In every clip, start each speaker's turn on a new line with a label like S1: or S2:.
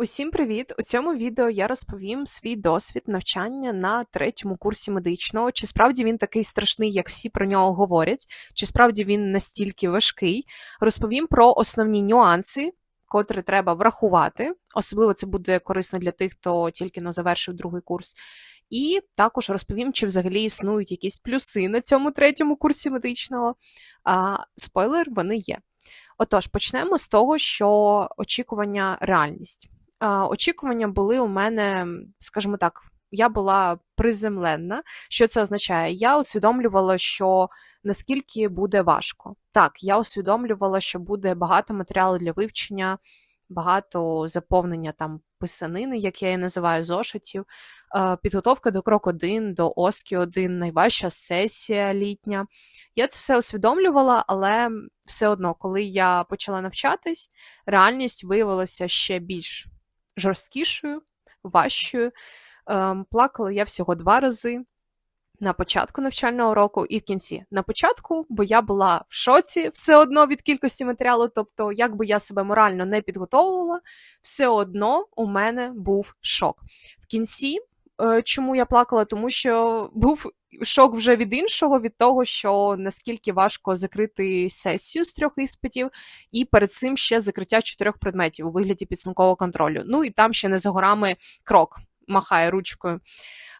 S1: Усім привіт! У цьому відео я розповім свій досвід навчання на третьому курсі медичного. Чи справді він такий страшний, як всі про нього говорять, чи справді він настільки важкий? Розповім про основні нюанси, котрі треба врахувати. Особливо це буде корисно для тих, хто тільки но завершив другий курс. І також розповім, чи взагалі існують якісь плюси на цьому третьому курсі медичного. А, Спойлер, вони є. Отож, почнемо з того, що очікування реальність очікування були у мене, скажімо так, я була приземленна. Що це означає? Я усвідомлювала, що наскільки буде важко. Так, я усвідомлювала, що буде багато матеріалу для вивчення, багато заповнення там писанини, як я її називаю, зошитів, підготовка до крок 1, до Оскі 1, найважча сесія літня. Я це все усвідомлювала, але все одно, коли я почала навчатись, реальність виявилася ще більш жорсткішою, важчою. Ем, плакала я всього два рази. На початку навчального року і в кінці. На початку, бо я була в шоці все одно від кількості матеріалу, тобто, як би я себе морально не підготовувала, все одно у мене був шок. В кінці, е, чому я плакала? Тому що був шок вже від іншого, від того, що наскільки важко закрити сесію з трьох іспитів, і перед цим ще закриття чотирьох предметів у вигляді підсумкового контролю. Ну і там ще не за горами крок махає ручкою.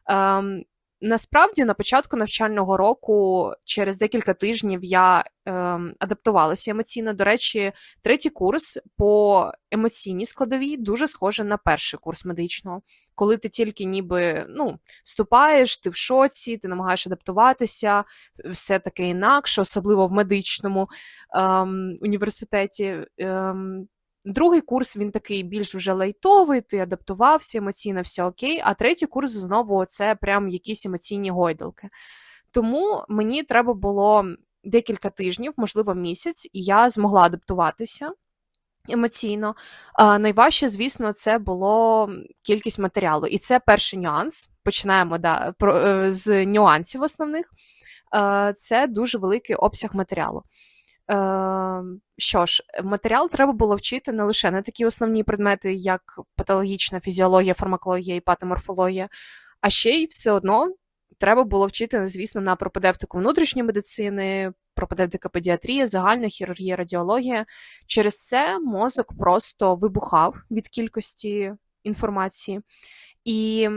S1: Ем, Насправді, на початку навчального року, через декілька тижнів, я е, адаптувалася емоційно. До речі, третій курс по емоційній складовій дуже схожий на перший курс медичного. Коли ти тільки ніби ну, вступаєш, ти в шоці, ти намагаєш адаптуватися, все таке інакше, особливо в медичному е, університеті. Е, Другий курс він такий більш вже лайтовий, ти адаптувався, емоційно все окей. А третій курс знову це прям якісь емоційні гойдалки. Тому мені треба було декілька тижнів, можливо, місяць, і я змогла адаптуватися емоційно. А, Найважче, звісно, це було кількість матеріалу. І це перший нюанс. Починаємо да, про, е, з нюансів основних. Це дуже великий обсяг матеріалу. Ем, що ж, матеріал треба було вчити не лише на такі основні предмети, як патологічна фізіологія, фармакологія і патоморфологія, а ще й все одно треба було вчити, звісно, на пропедевтику внутрішньої медицини, пропедевтика педіатрія, загальна хірургія, радіологія. Через це мозок просто вибухав від кількості інформації. І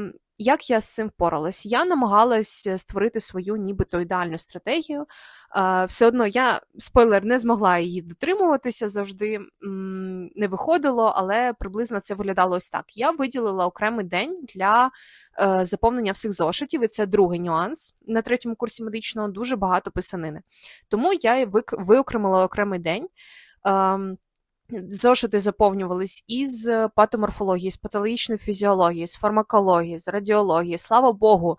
S1: як я з цим впоралась? Я намагалась е, створити свою нібито ідеальну стратегію. Все одно я, спойлер, не змогла її дотримуватися завжди не виходило, але приблизно це виглядало ось так. Я виділила окремий день для е, заповнення всіх зошитів, і це другий нюанс. На третьому курсі медичного дуже багато писанини. Тому я виокремила окремий день. Зошити заповнювались із патоморфології, з патологічної фізіології, з фармакології, з радіології. Слава Богу,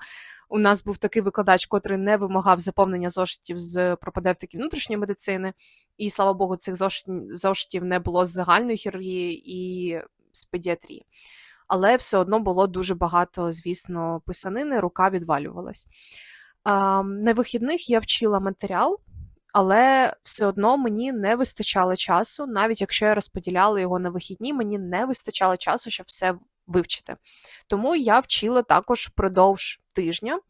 S1: у нас був такий викладач, котрий не вимагав заповнення зошитів з пропедевтики внутрішньої медицини, і слава Богу, цих зошитів не було з загальної хірургії і з педіатрії. Але все одно було дуже багато, звісно, писанини, рука відвалювалась. На вихідних я вчила матеріал але все одно мені не вистачало часу, навіть якщо я розподіляла його на вихідні, мені не вистачало часу, щоб все вивчити. Тому я вчила також впродовж тижня.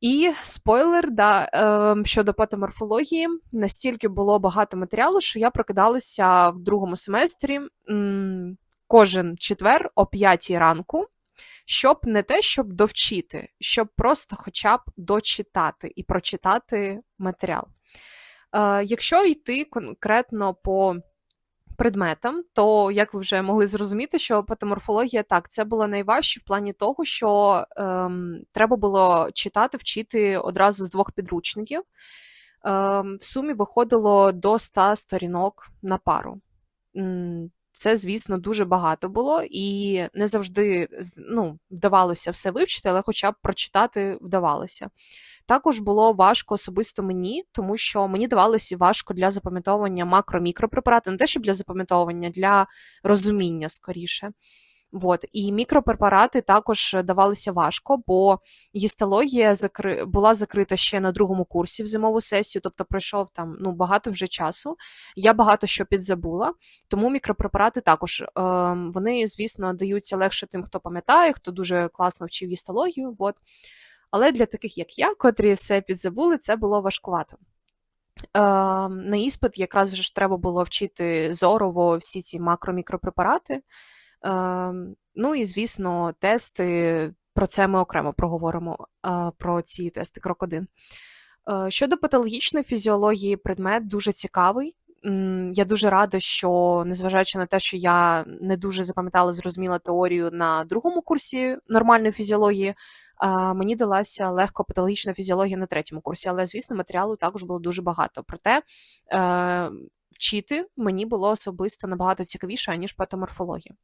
S1: І спойлер, да, е, щодо патоморфології, настільки було багато матеріалу, що я прокидалася в другому семестрі кожен четвер о 5 ранку, щоб не те, щоб довчити, щоб просто хоча б дочитати і прочитати матеріал. Е, якщо йти конкретно по предметам, то як ви вже могли зрозуміти, що патоморфологія так, це було найважче в плані того, що ем, треба було читати, вчити одразу з двох підручників. Ем, В сумі виходило до 100 сторінок на пару. Це, звісно, дуже багато було, і не завжди ну, вдавалося все вивчити, але хоча б прочитати вдавалося. Також було важко особисто мені, тому що мені давалося важко для запам'ятовування макро-мікропрепарати, не те, що для запам'ятовування, для розуміння скоріше. Вот. І мікропрепарати також давалися важко, бо гістологія закри... була закрита ще на другому курсі в зимову сесію, тобто пройшов там ну, багато вже часу. Я багато що підзабула, тому мікропрепарати також е, вони, звісно, даються легше тим, хто пам'ятає, хто дуже класно вчив гістологію. Вот. Але для таких, як я, котрі все підзабули, це було важкувато. Е, На іспит якраз ж треба було вчити зорово всі ці макро-мікропрепарати. Е, Ну і, звісно, тести. Про це ми окремо проговоримо е, про ці тести крок 1. Е, щодо патологічної фізіології, предмет дуже цікавий. Я дуже рада, що незважаючи на те, що я не дуже запам'ятала, зрозуміла теорію на другому курсі нормальної фізіології, мені далася легко патологічна фізіологія на третьому курсі, але, звісно, матеріалу також було дуже багато. Проте е, вчити мені було особисто набагато цікавіше, ніж патоморфологія.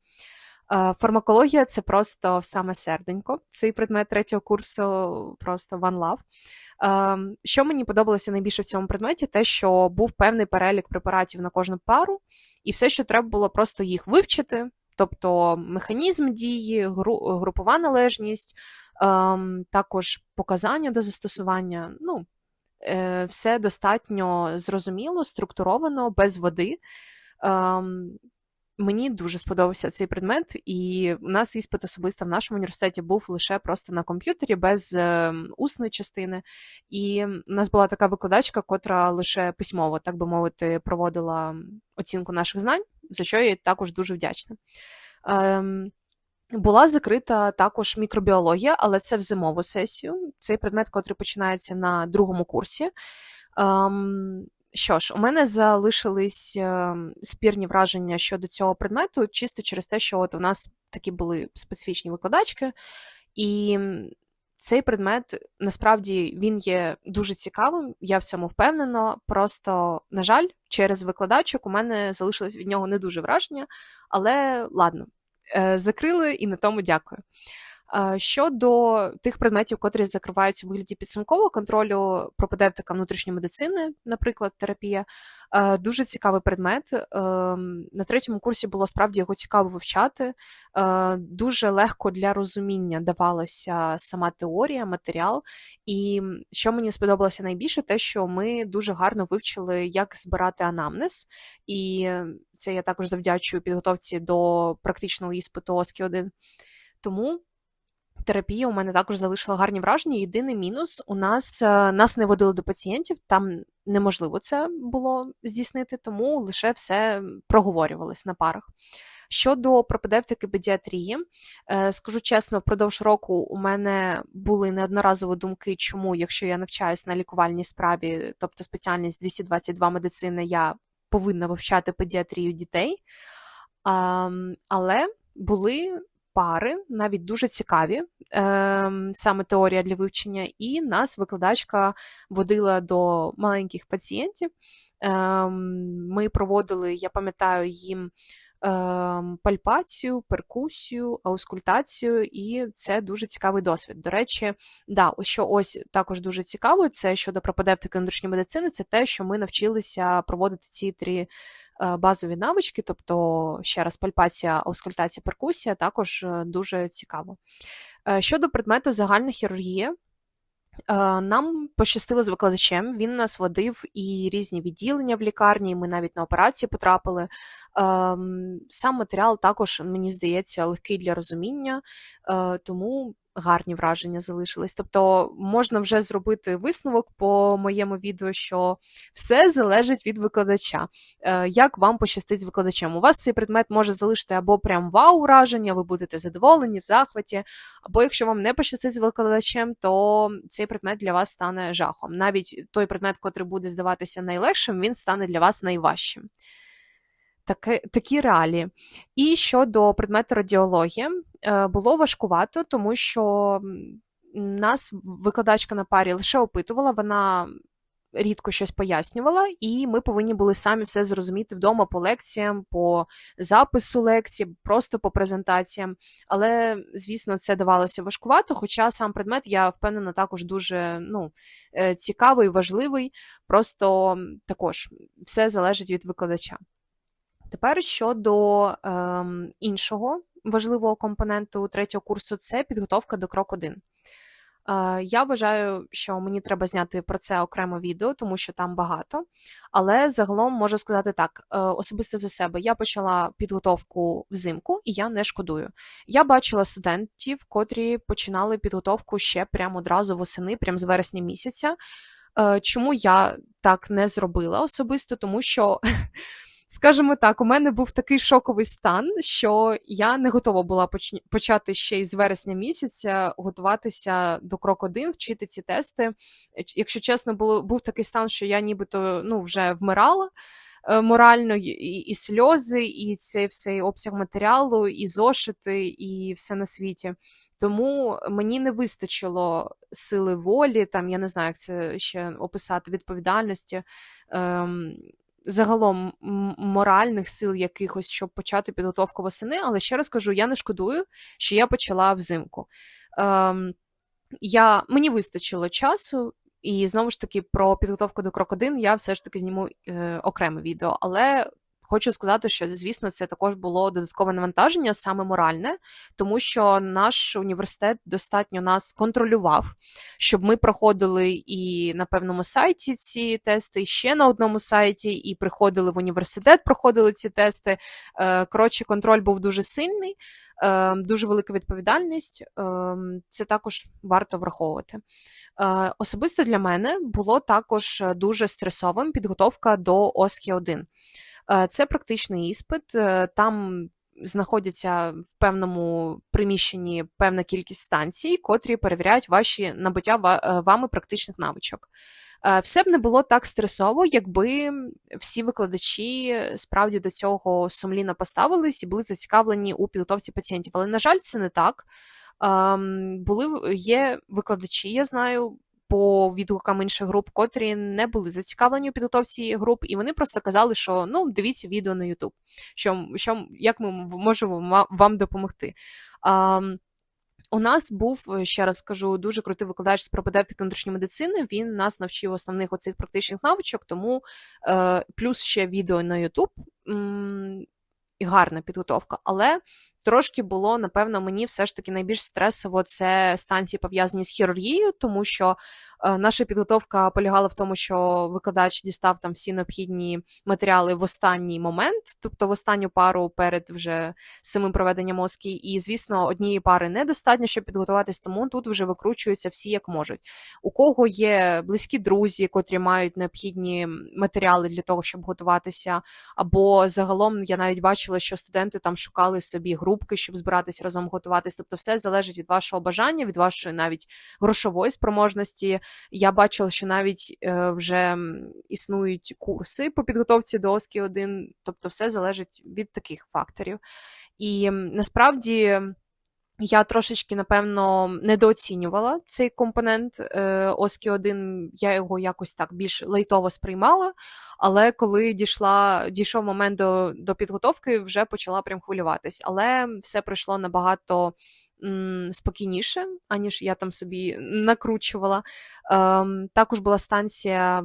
S1: Е, фармакологія це просто саме серденько. Цей предмет третього курсу просто one love. Ем, що мені подобалося найбільше в цьому предметі, те, що був певний перелік препаратів на кожну пару, і все, що треба було просто їх вивчити, тобто механізм дії, групова належність, ем, також показання до застосування. ну, е, Все достатньо зрозуміло, структуровано, без води. Ем, Мені дуже сподобався цей предмет, і у нас іспит особисто в нашому університеті був лише просто на комп'ютері без е, усної частини. І у нас була така викладачка, котра лише письмово, так би мовити, проводила оцінку наших знань, за що я також дуже вдячна. Ем, була закрита також мікробіологія, але це в зимову сесію. Цей предмет, котрий починається на другому курсі. Ем, що ж, у мене залишились ем, спірні враження щодо цього предмету, чисто через те, що от у нас такі були специфічні викладачки, і цей предмет насправді він є дуже цікавим, я в цьому впевнена. Просто, на жаль, через викладачок у мене залишилось від нього не дуже враження, але ладно, е, закрили і на тому дякую. Щодо тих предметів, котрі закриваються у вигляді підсумкового контролю пропедевтика внутрішньої медицини, наприклад, терапія, дуже цікавий предмет. Ем, на третьому курсі було справді його цікаво вивчати. Дуже легко для розуміння давалася сама теорія, матеріал. І що мені сподобалося найбільше, те, що ми дуже гарно вивчили, як збирати анамнез, і це я також завдячую підготовці до практичного іспиту ОСКІ 1 Тому терапія у мене також залишила гарні враження. Єдиний мінус у нас е, нас не водили до пацієнтів, там неможливо це було здійснити, тому лише все проговорювалось на парах. Щодо пропедевтики педіатрії, е, скажу чесно, впродовж року у мене були неодноразово думки, чому, якщо я навчаюсь на лікувальній справі, тобто спеціальність 222 медицини, я повинна вивчати педіатрію дітей. Але були пари, навіть дуже цікаві, е, саме теорія для вивчення, і нас викладачка водила до маленьких пацієнтів. Е, Ми проводили, я пам'ятаю, їм. Ем, пальпацію, перкусію, аускультацію, і це дуже цікавий досвід. До речі, да, що ось також дуже цікаво, це щодо пропедевтики внутрішньої медицини, це те, що ми навчилися проводити ці три базові навички, тобто, ще раз, пальпація, аускультація, перкусія, також е, дуже цікаво. Е, щодо предмету загальна хірургія, нам пощастило з викладачем, він нас водив і різні відділення в лікарні, ми навіть на операції потрапили. Ем, сам матеріал також, мені здається, легкий для розуміння, тому гарні враження залишились. Тобто можна вже зробити висновок по моєму відео, що все залежить від викладача. Е, як вам пощастить з викладачем? У вас цей предмет може залишити або прям вау враження, ви будете задоволені в захваті, або якщо вам не пощастить з викладачем, то цей предмет для вас стане жахом. Навіть той предмет, котрий буде здаватися найлегшим, він стане для вас найважчим такі, такі реалії. І щодо предмету радіологія, е, було важкувато, тому що нас викладачка на парі лише опитувала, вона рідко щось пояснювала, і ми повинні були самі все зрозуміти вдома по лекціям, по запису лекцій, просто по презентаціям. Але, звісно, це давалося важкувато. Хоча сам предмет, я впевнена, також дуже ну, е, цікавий, важливий. Просто також все залежить від викладача. Тепер щодо ем, іншого важливого компоненту третього курсу це підготовка до крок 1. Е, Я вважаю, що мені треба зняти про це окремо відео, тому що там багато. Але загалом можу сказати так: е, особисто за себе я почала підготовку взимку, і я не шкодую. Я бачила студентів, котрі починали підготовку ще прямо одразу восени, прямо з вересня місяця. Е, Чому я так не зробила особисто? Тому що Скажімо так, у мене був такий шоковий стан, що я не готова була почати ще із вересня місяця готуватися до крок 1, вчити ці тести. Якщо чесно, було був такий стан, що я нібито ну, вже вмирала. Е, морально і, і сльози, і цей всей обсяг матеріалу, і зошити, і все на світі. Тому мені не вистачило сили волі, там я не знаю, як це ще описати відповідальності. Ем, загалом моральних сил якихось, щоб почати підготовку восени, але ще раз кажу, я не шкодую, що я почала взимку. Ем, я, Мені вистачило часу, і знову ж таки про підготовку до крок 1 я все ж таки зніму е, окреме відео. Але Хочу сказати, що звісно, це також було додаткове навантаження, саме моральне, тому що наш університет достатньо нас контролював, щоб ми проходили і на певному сайті ці тести, і ще на одному сайті, і приходили в університет, проходили ці тести. Е, коротше, контроль був дуже сильний, е, дуже велика відповідальність. Е, це також варто враховувати. Особисто для мене було також дуже стресовим підготовка до ОСКІ 1 Е, це практичний іспит, е, там знаходяться в певному приміщенні певна кількість станцій, котрі перевіряють ваші набуття е, вами практичних навичок. Все б не було так стресово, якби всі викладачі справді до цього сумлінно поставились і були зацікавлені у підготовці пацієнтів. Але, на жаль, це не так. Ем, були є викладачі, я знаю, по відгукам інших груп, котрі не були зацікавлені у підготовці груп, і вони просто казали, що ну дивіться відео на YouTube, що що як ми можемо вам допомогти. А, у нас був, ще раз скажу, дуже крутий викладач з пропедевтики внутрішньої медицини. Він нас навчив основних оцих практичних навичок, тому е, плюс ще відео на YouTube і гарна підготовка. Але трошки було, напевно, мені все ж таки найбільш стресово це станції пов'язані з хірургією, тому що наша підготовка полягала в тому, що викладач дістав там всі необхідні матеріали в останній момент, тобто в останню пару перед вже самим проведенням мозки. І, звісно, однієї пари недостатньо, щоб підготуватись, тому тут вже викручуються всі як можуть. У кого є близькі друзі, котрі мають необхідні матеріали для того, щоб готуватися, або загалом я навіть бачила, що студенти там шукали собі групки, щоб збиратись разом готуватись. Тобто, все залежить від вашого бажання, від вашої навіть грошової спроможності. Я бачила, що навіть е, вже існують курси по підготовці до ОСКІ 1, тобто все залежить від таких факторів. І насправді. Я трошечки, напевно, недооцінювала цей компонент е, Оскі 1 я його якось так більш лайтово сприймала, але коли дійшла, дійшов момент до до підготовки, вже почала прям хвилюватись. Але все пройшло набагато спокійніше, аніж я там собі накручувала. Також була станція.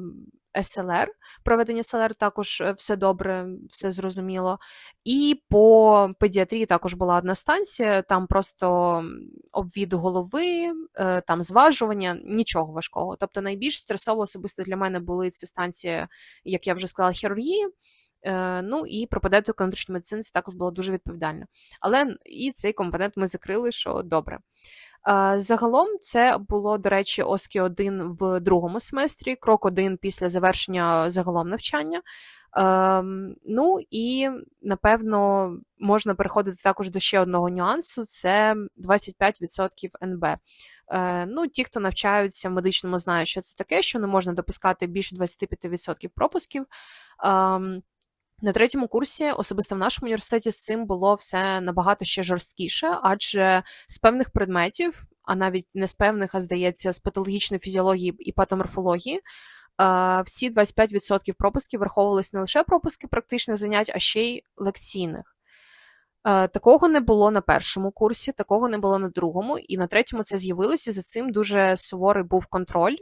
S1: СЛР, проведення СЛР також е, все добре, все зрозуміло. І по педіатрії також була одна станція, там просто обвід голови, е, там зважування, нічого важкого. Тобто найбільш стресово особисто для мене були ці станції, як я вже сказала, хірургії. Е, ну і пропедевтика внутрішньої медицини це також було дуже відповідально. Але і цей компонент ми закрили, що добре. Е, загалом це було, до речі, ОСКІ 1 в другому семестрі, крок 1 після завершення загалом навчання. Ем, ну і напевно можна переходити також до ще одного нюансу: це 25% НБ. Е, ну, Ті, хто навчаються в медичному, знають, що це таке, що не можна допускати більше 25% пропусків. Ем, на третьому курсі, особисто в нашому університеті, з цим було все набагато ще жорсткіше, адже з певних предметів, а навіть не з певних, а здається, з патологічної фізіології і патоморфології, всі 25% пропусків враховувалися не лише пропуски практичних занять, а ще й лекційних. Такого не було на першому курсі, такого не було на другому, і на третьому це з'явилося. За цим дуже суворий був контроль.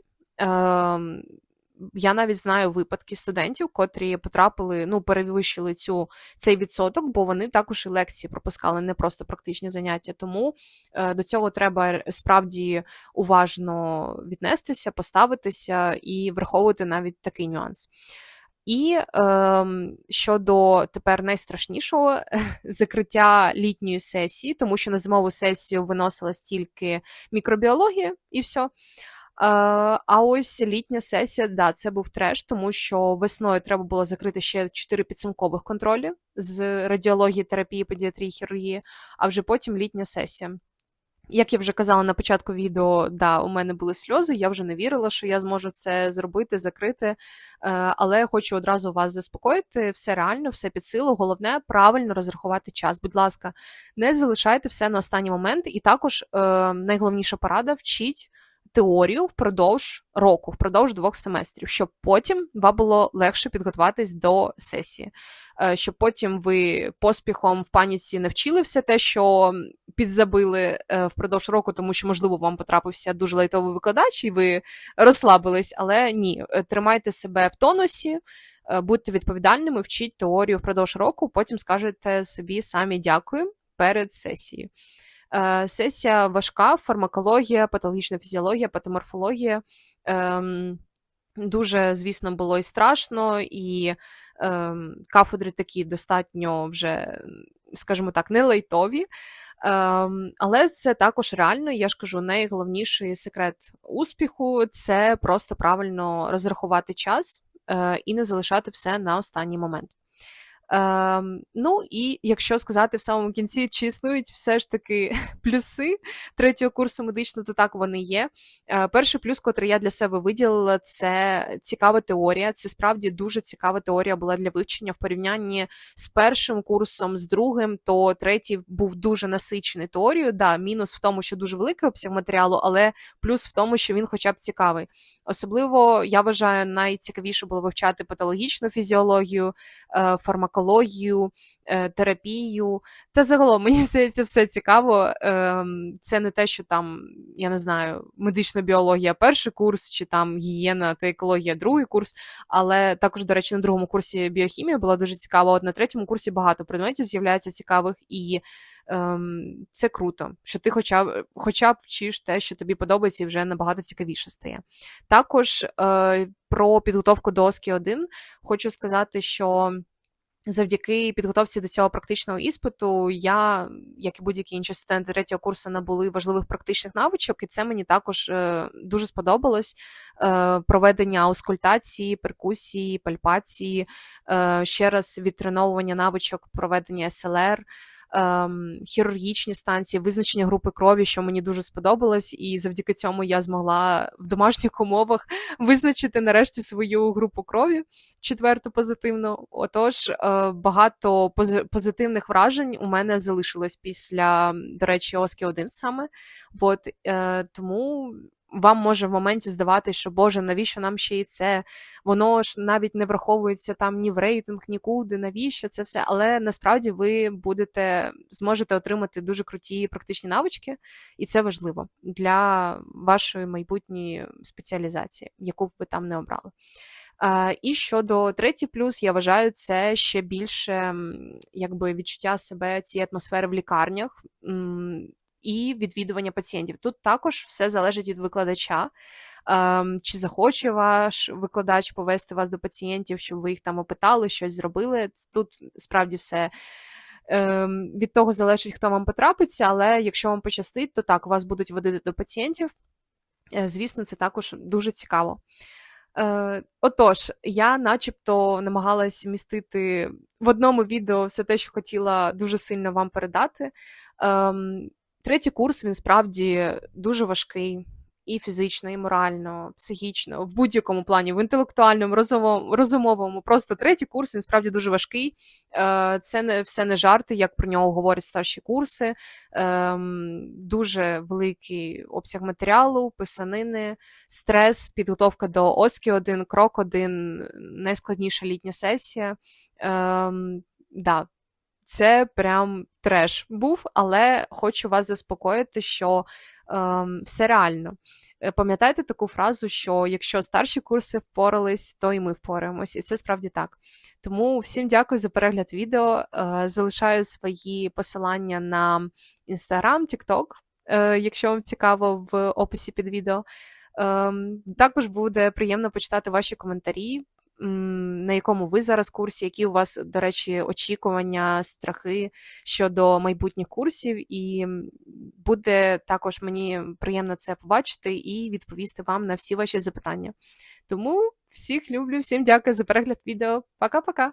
S1: Я навіть знаю випадки студентів, котрі потрапили, ну, перевищили цю, цей відсоток, бо вони також і лекції пропускали, не просто практичні заняття. Тому е, до цього треба справді уважно віднестися, поставитися і враховувати навіть такий нюанс. І е, щодо тепер найстрашнішого закриття літньої сесії, тому що на зимову сесію виносилась тільки мікробіологія і все. А ось літня сесія, да, це був треш, тому що весною треба було закрити ще чотири підсумкових контролі з радіології, терапії, педіатрії, хірургії, а вже потім літня сесія. Як я вже казала на початку відео, да, у мене були сльози, я вже не вірила, що я зможу це зробити, закрити. Е, але хочу одразу вас заспокоїти, все реально, все під силу. Головне правильно розрахувати час. Будь ласка, не залишайте все на останній момент. І також е, найголовніша порада вчіть теорію впродовж року, впродовж двох семестрів, щоб потім вам було легше підготуватись до сесії, е, щоб потім ви поспіхом в паніці не вчили все те, що підзабили е, впродовж року, тому що, можливо, вам потрапився дуже лайтовий викладач, і ви розслабились, але ні, е, тримайте себе в тонусі. Будьте відповідальними, вчіть теорію впродовж року, потім скажете собі самі дякую перед сесією. Е, сесія важка, фармакологія, патологічна фізіологія, патоморфологія. Дуже, звісно, було і страшно, і ем, кафедри такі достатньо вже, скажімо так, не лайтові. Ем, але це також реально, я ж кажу, найголовніший секрет успіху це просто правильно розрахувати час е, і не залишати все на останній момент. Ем, Ну і якщо сказати в самому кінці, чи існують все ж таки плюси третього курсу медичного, то так вони є. Е, Перший плюс, котрий я для себе виділила, це цікава теорія. Це справді дуже цікава теорія була для вивчення в порівнянні з першим курсом, з другим, то третій був дуже насичений теорією. Да, мінус в тому, що дуже великий обсяг матеріалу, але плюс в тому, що він хоча б цікавий. Особливо я вважаю, найцікавіше було вивчати патологічну фізіологію, е, фармакологію, е, терапію. Та загалом мені здається, все цікаво. Ем, це не те, що там, я не знаю, медична біологія перший курс, чи там гігієна та екологія другий курс. Але також, до речі, на другому курсі біохімія була дуже цікава. От на третьому курсі багато предметів з'являється цікавих і ем, це круто, що ти хоча б хоча б вчиш те, що тобі подобається, і вже набагато цікавіше стає. Також е, про підготовку до ОСКІ 1 хочу сказати, що. Завдяки підготовці до цього практичного іспиту, я, як і будь-які інші студенти третього курсу, набули важливих практичних навичок, і це мені також е, дуже сподобалось. Е, проведення аускультації, перкусії, пальпації, е, ще раз відтреновування навичок проведення СЛР ем, хірургічні станції, визначення групи крові, що мені дуже сподобалось, і завдяки цьому я змогла в домашніх умовах визначити нарешті свою групу крові четверту позитивну. Отож, е, багато позитивних вражень у мене залишилось після, до речі, Оски 1 саме. От, е, Тому вам може в моменті здавати, що Боже, навіщо нам ще і це? Воно ж навіть не враховується там ні в рейтинг, нікуди, навіщо це все. Але насправді ви будете зможете отримати дуже круті практичні навички, і це важливо для вашої майбутньої спеціалізації, яку б ви там не обрали. І щодо третій плюс, я вважаю, це ще більше якби відчуття себе цієї атмосфери в лікарнях і відвідування пацієнтів. Тут також все залежить від викладача. Ем, чи захоче ваш викладач повести вас до пацієнтів, щоб ви їх там опитали, щось зробили. Тут справді все ем, від того залежить, хто вам потрапиться, але якщо вам пощастить, то так, вас будуть водити до пацієнтів. Е, звісно, це також дуже цікаво. Е, Отож, я начебто намагалась вмістити в одному відео все те, що хотіла дуже сильно вам передати. Третій курс він справді дуже важкий і фізично, і морально, психічно, в будь-якому плані, в інтелектуальному, розумовому. Просто третій курс він справді дуже важкий. Е, це не все не жарти, як про нього говорять старші курси. Ем, дуже великий обсяг матеріалу, писанини, стрес, підготовка до Оски 1 крок 1 найскладніша літня сесія. Ем, да, це прям треш був, але хочу вас заспокоїти, що ем, все реально. Е, Пам'ятайте таку фразу, що якщо старші курси впорались, то і ми впораємось, і це справді так. Тому всім дякую за перегляд відео. Е, Залишаю свої посилання на Instagram, TikTok, е, якщо вам цікаво, в описі під відео. Ем, Також буде приємно почитати ваші коментарі, на якому ви зараз курсі, які у вас, до речі, очікування, страхи щодо майбутніх курсів, і буде також мені приємно це побачити і відповісти вам на всі ваші запитання. Тому всіх люблю, всім дякую за перегляд відео. Пока-пока!